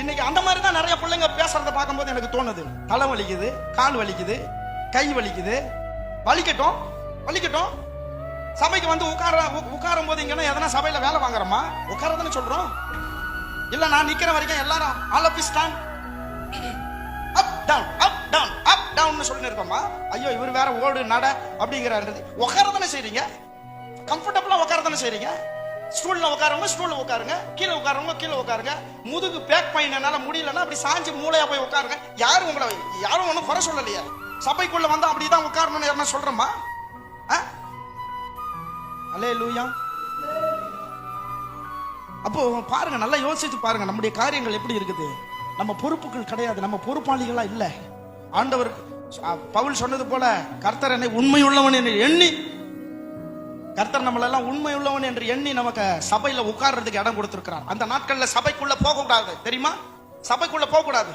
இன்னைக்கு அந்த மாதிரி தான் நிறைய பிள்ளைங்க பேசுறத பார்க்கும்போது எனக்கு தோணுது. தலை வலிக்குது கால் வலிக்குது கை வலிக்குது. வலிக்கட்டும் வலிக்கட்டும். சபைக்கு வந்து உட்கார உட்காரும் போது இங்கன்னா எதனா சபையில வேலை வாங்குறோமா? உட்காரதுன்னு சொல்றோம். இல்ல நான் நிக்கிற வரைக்கும் எல்லாரும் all of stand up down up down up down சொல்லி இருக்கோமா? ஐயோ இவர் வேற ஓடு நட அப்படிங்கிறாரு. உட்கார தானே செய்றீங்க கம்ஃபர்டபுளா உட்காரதானே செய்றீங்க? ஸ்டூல்ல உட்காரவங்க ஸ்டூல்ல உட்காருங்க. கீழே உட்காரவங்க கீழே உட்காருங்க. முதுகு பேக் பையனால முடியலன்னா அப்படி சாஞ்சு மூளையா போய் உட்காருங்க. யாரும் உங்களை யாரும் ஒன்றும் குறை சொல்லலையே. சபைக்குள்ள வந்து அப்படிதான் உட்காரணும்னு யாருன்னா சொல்றோமா? அலே லூயா அப்போ பாருங்க நல்லா யோசிச்சு பாருங்க நம்முடைய காரியங்கள் எப்படி இருக்குது? நம்ம பொறுப்புகள் கிடையாது நம்ம பொறுப்பாளிகளா இல்லை. ஆண்டவர் பவுல் சொன்னது போல கர்த்தர் என்னை உண்மையுள்ளவன் என்று எண்ணி கர்த்தர் நம்மளெல்லாம் உண்மையுள்ளவன் என்று எண்ணி நமக்கு சபையில உட்கார்றதுக்கு இடம் கொடுத்திருக்கிறார். அந்த நாட்கள்ல சபைக்குள்ள போக கூடாது தெரியுமா? சபைக்குள்ள போக கூடாது